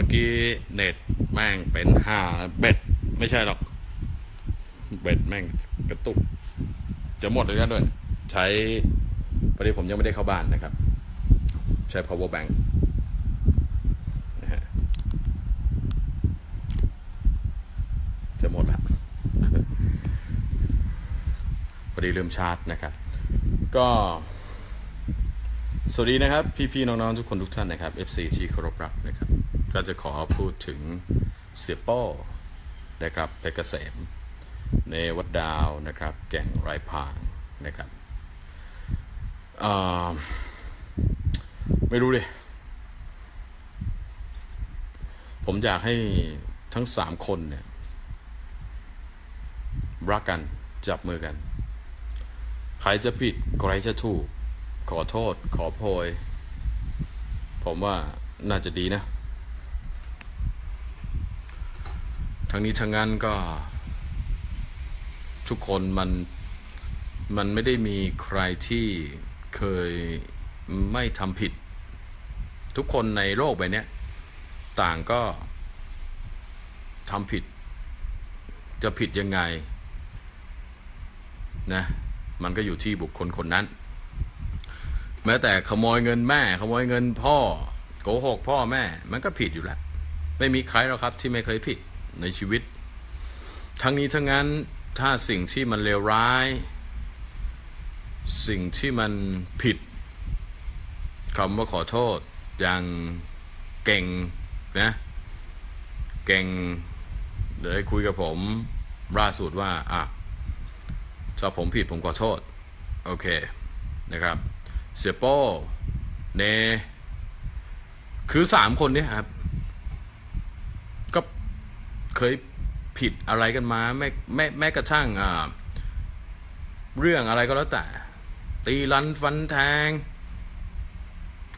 มื่อกี้เน็ตแม่งเป็นห้าเบ็ด ไม่ใช่หรอก เบ็ดแม่งกระตุก จะหมดเลยนะด้วย ใช้พอดีผมยังไม่ได้เข้าบ้านนะครับ ใช้ power bank นะฮะจะหมดล้วพอดีลืมชาร์จนะครับ ก็สวัสดีนะครับ พี่ๆน้องๆทุกคนทุกท่านนะครับ FC ที่เคารพรักนะครับ ก็จะขอพูดถึงเสียโป้นะครับเพชรเกษมในวัดดาวนะครับ แก่งไรพางนะครับไม่รู้เลยผมอยากให้ทั้งสามคนเนี่ยรักกันจับมือกัน ใครจะผิดใครจะถูก ขอโทษ ขอโพย ผมว่าน่าจะดีนะ ทั้งนี้ทั้งนั้นก็ ทุกคนมันมันไม่ได้มีใครที่เคยไม่ทำผิด ทุกคนในโลกใบนี้ต่างก็ทำผิด จะผิดยังไงนะมันก็อยู่ที่บุคคลคนนั้น แม้แต่ขโมยเงินแม่ ขโมยเงินพ่อโกหกพ่อแม่ มันก็ผิดอยู่แล้ว ไม่มีใครหรอกครับที่ไม่เคยผิด ในชีวิต ทั้งนี้ทั้งนั้นถ้าสิ่งที่มันเลวร้าย สิ่งที่มันผิดคำว่าขอโทษอย่างเก่งนะเก่งเดี๋ยวให้คุยกับผมล่าสุดว่าอะถ้าผมผิดผมขอโทษ โอเคนะครับเสียโป้เนคือสามคนนี้ครับ เคยผิดอะไรกันมาแม้แม้แม้กระทั่งเรื่องอะไรก็แล้วแต่ ตีรันฟันแทง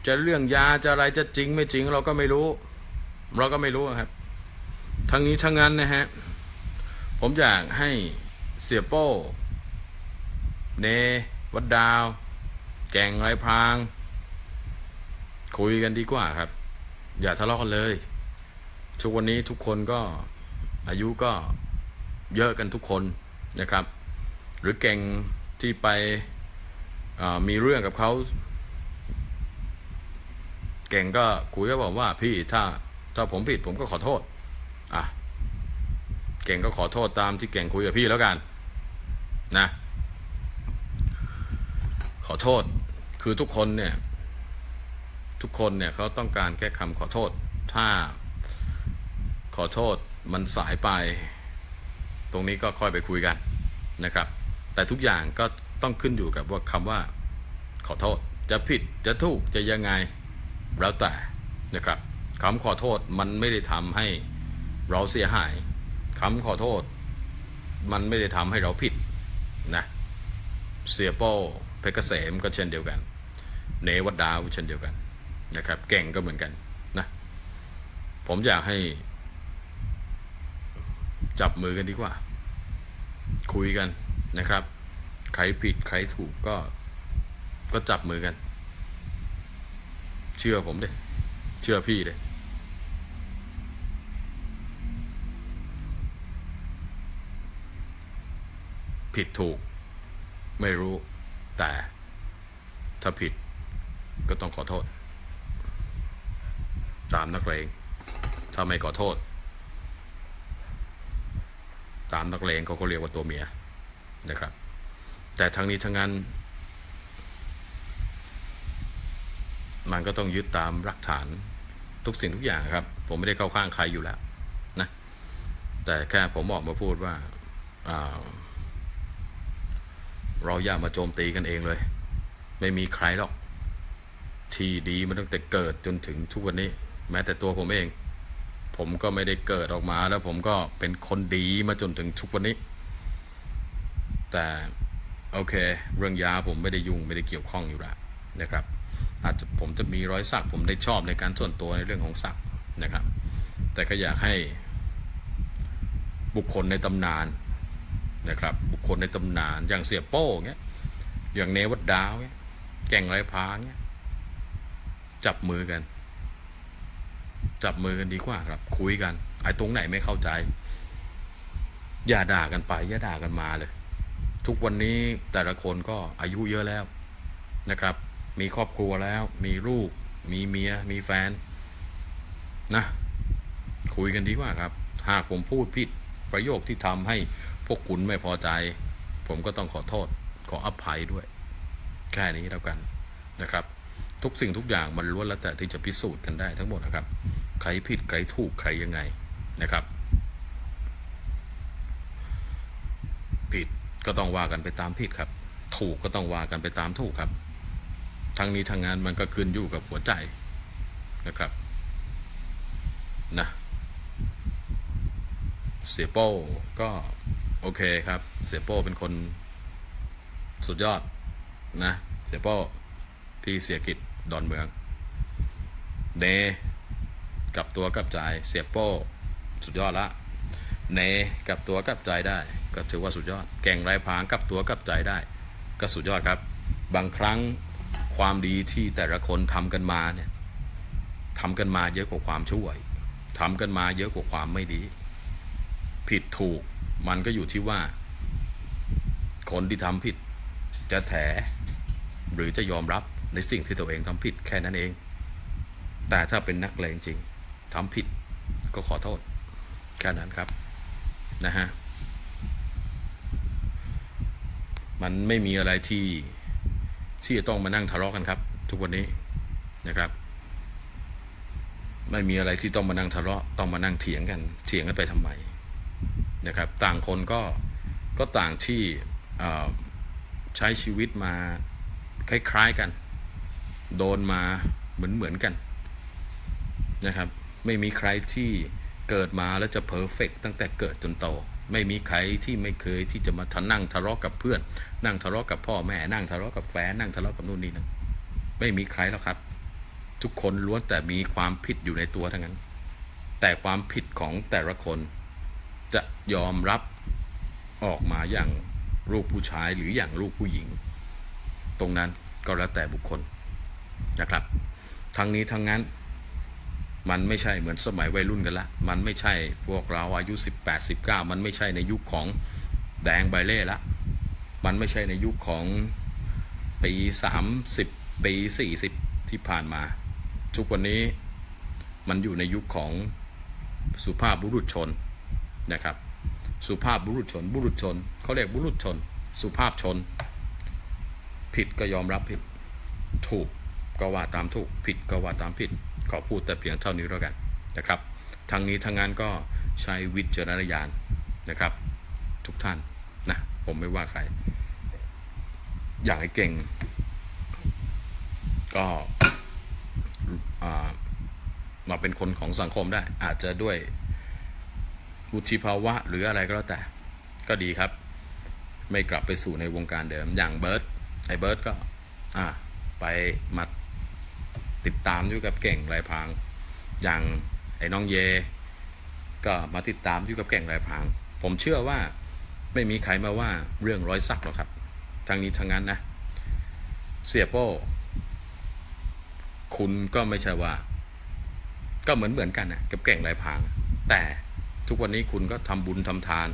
จะเรื่องยาจะอะไรจะจริงไม่จริง เราก็ไม่รู้ เราก็ไม่รู้ครับ ทั้งนี้ทั้งนั้นนะฮะ ผมอยากให้เสียโป้ เน วัดดาว แก่งไรพราง คุยกันดีกว่าครับ อย่าทะเลาะกันเลย ทุกวันนี้ทุกคนก็ อายุก็เยอะกันทุกคนนะครับ หรือเก่งที่ไปมีเรื่องกับเขา เก่งก็คุยก็บอกว่าพี่ถ้าถ้าผมผิดผมก็ขอโทษอะเก่งก็ขอโทษตามที่เก่งคุยกับพี่แล้วกันนะขอโทษคือทุกคนเนี่ยทุกคนเนี่ยเขาต้องการแค่คำขอโทษ ถ้าขอโทษ มันสายไป ตรงนี้ก็ค่อยไปคุยกันนะครับ แต่ทุกอย่างก็ต้องขึ้นอยู่กับว่าคำว่า ขอโทษจะผิดจะถูกจะยังไงแล้วแต่นะครับคำขอโทษมันไม่ได้ทำให้เราเสียหายคำขอโทษ มันไม่ได้ทำให้เราผิดนะเสียโป้เพชรเกษมก็เช่นเดียวกัน เนวัดดาวเช่นเดียวกันนะครับ เก่งก็เหมือนกันนะผมอยากให้ จับมือกันดีกว่า คุยกันนะครับ ใครผิดใครถูกก็ก็จับมือกัน เชื่อผมเดิเชื่อพี่เดิผิดถูก ไม่รู้แต่ถ้าผิดก็ต้องขอโทษ ตามนักเลงถ้าไม่ขอโทษ ตามนักเลงเขาก็เรียกว่าตัวเมียนะครับ แต่ทั้งนี้ทั้งนั้น มันก็ต้องยึดตามหลักฐานทุกสิ่งทุกอย่างครับ ผมไม่ได้เข้าข้างใครอยู่แล้วนะแต่แค่ผมออกมาพูดว่าอ่าเราอย่ามาโจมตีกันเองเลย ไม่มีใครหรอก ที่ดีมาตั้งแต่เกิดจนถึงทุกวันนี้ แม้แต่ตัวผมเอง ผมก็ไม่ได้เกิดออกมาแล้วผมก็เป็นคนดีมาจนถึงทุกวันนี้ แต่โอเค เรื่องยาผมไม่ได้ยุ่งไม่ได้เกี่ยวข้องอยู่ล้วนะครับ อาจจะผมจะมีรอยสักผมได้ชอบในการส่วนตัวในเรื่องของสักนะครับ แต่ก็อยากให้บุคคลในตำนานนะครับ บุคคลในตำนานอย่างเสียโป้เงี้ยอย่างเนวัดดาวเงี้ยแก่งไรพางเงี้ยจับมือกัน จับมือกันดีกว่าครับ คุยกัน ไอ้ตรงไหนไม่เข้าใจ อย่าด่ากันไป อย่าด่ากันมาเลย ทุกวันนี้แต่ละคนก็อายุเยอะแล้วนะครับ มีครอบครัวแล้ว มีลูก มีเมีย มีแฟน นะ คุยกันดีกว่าครับ หากผมพูดผิดประโยคที่ทำให้พวกคุณไม่พอใจ ผมก็ต้องขอโทษ ขออภัยด้วย แค่นี้แล้วกันนะครับ ทุกสิ่งทุกอย่างมันล้วนแล้วแต่ที่จะพิสูจน์กันได้ทั้งหมดนะครับ ใครผิดใครถูกใครยังไงนะครับ ผิดก็ต้องว่ากันไปตามผิดครับ ถูกก็ต้องว่ากันไปตามถูกครับ ทั้งนี้ทั้งนั้นมันก็ขึ้นอยู่กับหัวใจนะครับนะเสียโป้ก็โอเคครับ เสียโป้เป็นคนสุดยอดนะ เสียโป้พี่เสียกิจดอนเมืองเน กับตัวกับใจเสียโป้สุดยอดละเนกับตัวกับใจได้ ก็ถือว่าสุดยอด แก่งไรพรางกับตัวกับใจได้ ก็สุดยอดครับ บางครั้งความดีที่แต่ละคนทำกันมาเนี่ยทำกันมาเยอะกว่าความช่วยทำกันมาเยอะกว่าความไม่ดี ผิดถูกมันก็อยู่ที่ว่า คนที่ทำผิดจะแถหรือจะยอมรับในสิ่งที่ตัวเองทำผิดแค่นั้นเอง แต่ถ้าเป็นนักเลงจริง ทำผิดก็ขอโทษ แค่นั้นครับ นะฮะ มันไม่มีอะไรที่ที่จะต้องมานั่งทะเลาะกันครับ ทุกวันนี้นะครับ ไม่มีอะไรที่ต้องมานั่งทะเลาะต้องมานั่งเถียงกัน เถียงกันไปทำไมนะครับ ต่างคนก็ก็ต่างที่ใช้ชีวิตมาคล้ายๆกัน โดนมาเหมือนๆกันนะครับ ไม่มีใครที่เกิดมาแล้วจะเพอร์เฟกตั้งแต่เกิดจนโตไม่มีใครที่ไม่เคยที่จะมาทนั่งทะเลาะกับเพื่อน นั่งทะเลาะกับพ่อแม่นั่งทะเลาะกับแฟนนั่งทะเลาะกับนู่นนี่นั่นไม่มีใครหรอกครับ ทุกคนล้วนแต่มีความผิดอยู่ในตัวทั้งนั้น แต่ความผิดของแต่ละคน จะยอมรับออกมาอย่างลูกผู้ชายหรืออย่างลูกผู้หญิง ตรงนั้นก็แล้วแต่บุคคลนะครับ ทั้งนี้ทั้งนั้น มันไม่ใช่เหมือนสมัยวัยรุ่นกันละ มันไม่ใช่พวกเราอายุ 18 19 มันไม่ใช่ในยุคของแดงใบเล่ละ มันไม่ใช่ในยุคของปี 30 ปี 40 ที่ผ่านมา ทุกวันนี้มันอยู่ในยุคของสุภาพบุรุษชนนะครับ สุภาพบุรุษชน บุรุษชนเขาเรียกบุรุษชน สุภาพชน ผิดก็ยอมรับผิด ถูกก็ว่าตามถูก ผิดก็ว่าตามผิด ขอพูดแต่เพียงเท่านี้แล้วกันนะครับทางนี้ทางงานก็ใช้วิจารณญาณนะครับ ทุกท่านนะผมไม่ว่าใคร อย่างไอ้เก่ง ก็มาเป็นคนของสังคมได้ อาจจะด้วยวุฒิภาวะหรืออะไรก็แล้วแต่ ก็ดีครับ ไม่กลับไปสู่ในวงการเดิมอย่างเบิร์ตไอ้เบิร์ตก็ อ่า ไปมา ติดตามอยู่กับเก่งไรพาง อย่างไอ้น้องเย ก็มาติดตามอยู่กับเก่งไรพาง ผมเชื่อว่าไม่มีใครมาว่าเรื่องร้อยสักหรอกครับทางนี้ทางนั้นนะ เสียโป้คุณก็ไม่ใช่ว่า ก็เหมือนเหมือนกันนะกับเก่งไรพาง แต่ทุกวันนี้คุณก็ทำบุญทำทาน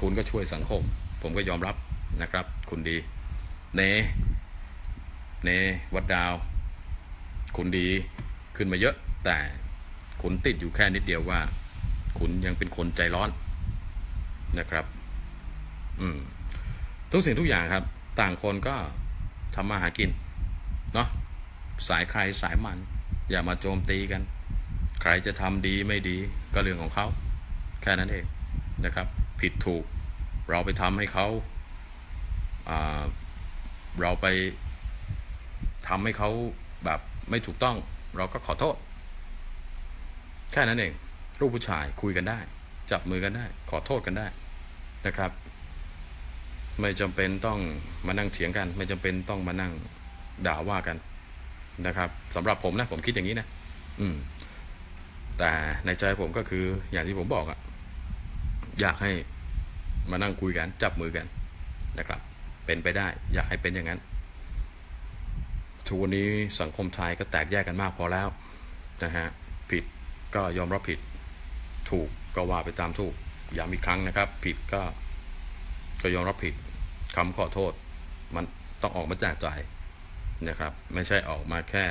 คุณก็ช่วยสังคม ผมก็ยอมรับนะครับ คุณดี เน เนวัดดาว คุณดีขึ้นมาเยอะ แต่คุณติดอยู่แค่นิดเดียวว่าคุณยังเป็นคนใจร้อนนะครับ อืมทุกสิ่งทุกอย่างครับ ต่างคนก็ทำมาหากินเนาะสายใครสายมัน อย่ามาโจมตีกัน ใครจะทำดีไม่ดีก็เรื่องของเขา แค่นั้นเองนะครับ ผิดถูกเราไปทำให้เขาาเราไปทำให้เขาแบบ ไม่ถูกต้องเราก็ขอโทษ แค่นั้นเองลูกผู้ชายคุยกันได้ จับมือกันได้ ขอโทษกันได้นะครับ ไม่จำเป็นต้องมานั่งเถียงกัน ไม่จำเป็นต้องมานั่งด่าว่ากันนะครับสำหรับผมนะผมคิดอย่างนี้นะอืม แต่ในใจผมก็คืออย่างที่ผมบอกอะอยากให้มานั่งคุยกัน จับมือกันนะครับ เป็นไปได้ อยากให้เป็นอย่างนั้น ทุกวันนี้สังคมไทยก็แตกแยกกันมากพอแล้วนะฮะผิดก็ยอมรับผิดถูกก็ว่าไปตามถูกย้ำอีกครั้งนะครับ ผิดก็ก็ยอมรับผิดคำขอโทษ มันต้องออกมาจากใจนะครับ ไม่ใช่ออกมาแค่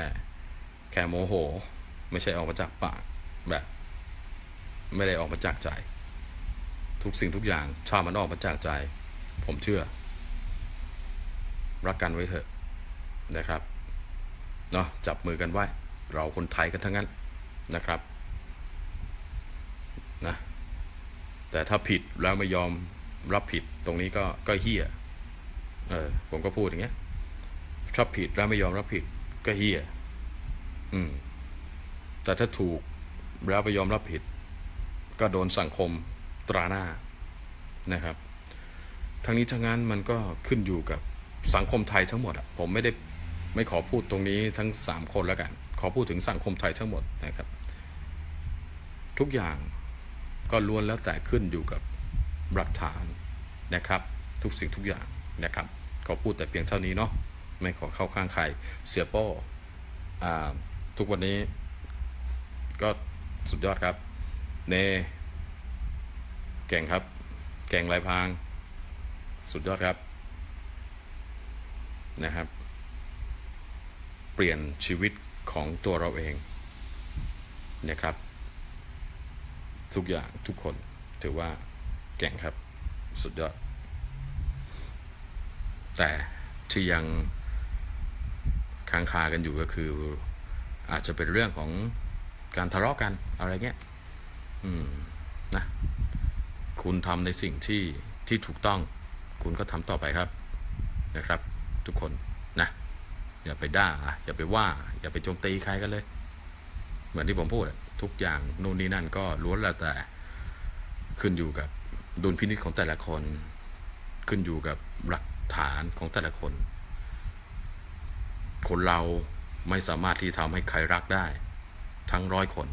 แค่โมโห ไม่ใช่ออกมาจากปากแบบ ไม่ได้ออกมาจากใจ ทุกสิ่งทุกอย่างชามันออกมาจากใจ ผมเชื่อ รักกันไว้เถอะนะครับ เนาะจับมือกันไว้ เราคนไทยกันทั้งนั้นนะครับนะแต่ถ้าผิดแล้วไม่ยอมรับผิดตรงนี้ก็ก็เฮี้ยเออผมก็พูดอย่างเงี้ยถ้าผิดแล้วไม่ยอมรับผิดก็เฮี้ยอืมแต่ถ้าถูกแล้วไปยอมรับผิด ก็โดนสังคมตราหน้านะครับ ทั้งนี้ทั้งนั้นมันก็ขึ้นอยู่กับสังคมไทยทั้งหมดอะผมไม่ได้ ไม่ขอพูดตรงนี้ทั้งสามคนแล้วกัน ขอพูดถึงสังคมไทยทั้งหมดนะครับ ทุกอย่างก็ล้วนแล้วแต่ขึ้นอยู่กับหลักฐานนะครับ ทุกสิ่งทุกอย่างนะครับ ขอพูดแต่เพียงเท่านี้เนาะไม่ขอเข้าข้างใครเสียโป้อ่าทุกวันนี้ก็สุดยอดครับ เน เก่งครับ เก่งลายพาง สุดยอดครับนะครับ เปลี่ยนชีวิตของตัวเราเองนะครับ ทุกอย่างทุกคนถือว่าเก่งครับสุดยอด แต่ที่ยังค้างคากันอยู่ก็คือ อาจจะเป็นเรื่องของการทะเลาะกันอะไรเงี้ยอืมนะคุณทำในสิ่งที่ที่ถูกต้อง คุณก็ทำต่อไปครับนะครับ ทุกคนนะ อย่าไปด่า อย่าไปว่า อย่าไปโจมตีใครกันเลย เหมือนที่ผมพูดทุกอย่างนู่นนี่นั่นก็ล้วนแล้วแต่ ขึ้นอยู่กับดุลพินิจของแต่ละคน ขึ้นอยู่กับหลักฐานของแต่ละคน คนเราไม่สามารถที่ทำให้ใครรักได้ ทั้งร้อยคน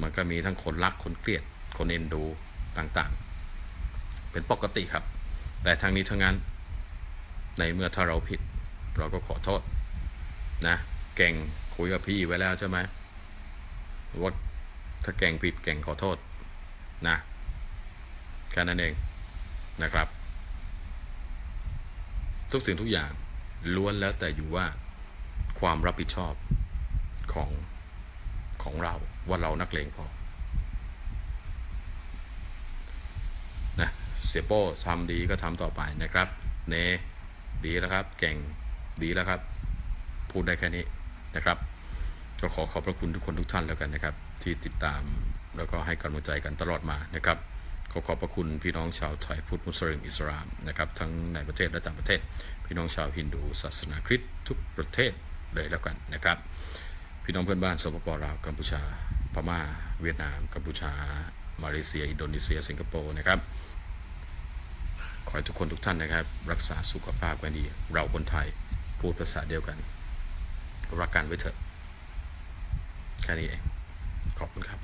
มันก็มีทั้งคนรักคนเกลียด คนเอ็นดูต่างๆ เป็นปกติครับ แต่ทางนี้ทั้งนั้น ในเมื่อถ้าเราผิด เราก็ขอโทษนะเก่งคุยกับพี่ไว้แล้วใช่ไหมว่าถ้าเก่งผิดเก่งขอโทษนะแค่นั้นเองนะครับ ทุกสิ่งทุกอย่างล้วนแล้วแต่อยู่ว่าความรับผิดชอบของของเราว่าเรานักเลงพอนะเสียโป้ทำดีก็ทำต่อไปนะครับ เนดีแล้วครับ เก่ง ดีแล้วครับ พูดได้แค่นี้นะครับ ก็ขอขอบพระคุณทุกคนทุกท่านแล้วกันนะครับ ที่ติดตามแล้วก็ให้กำลังใจกันตลอดมานะครับขอขอบพระคุณพี่น้องชาวไทยพุทธมุสลิมอิสลามนะครับทั้งในประเทศและต่างประเทศ พี่น้องชาวฮินดูศาสนาคริสต์ทุกประเทศเลยแล้วกันนะครับ พี่น้องเพื่อนบ้านสปปลาวกัมพูชาพม่า เวียดนามกัมพูชา มาเลเซีย อินโดนีเซีย สิงคโปร์นะครับ ขอให้ทุกคนทุกท่านนะครับ รักษาสุขภาพกันดี เราคนไทย พูดภาษาเดียวกัน รักกันไว้เถอะ แค่นี้เอง ขอบคุณครับ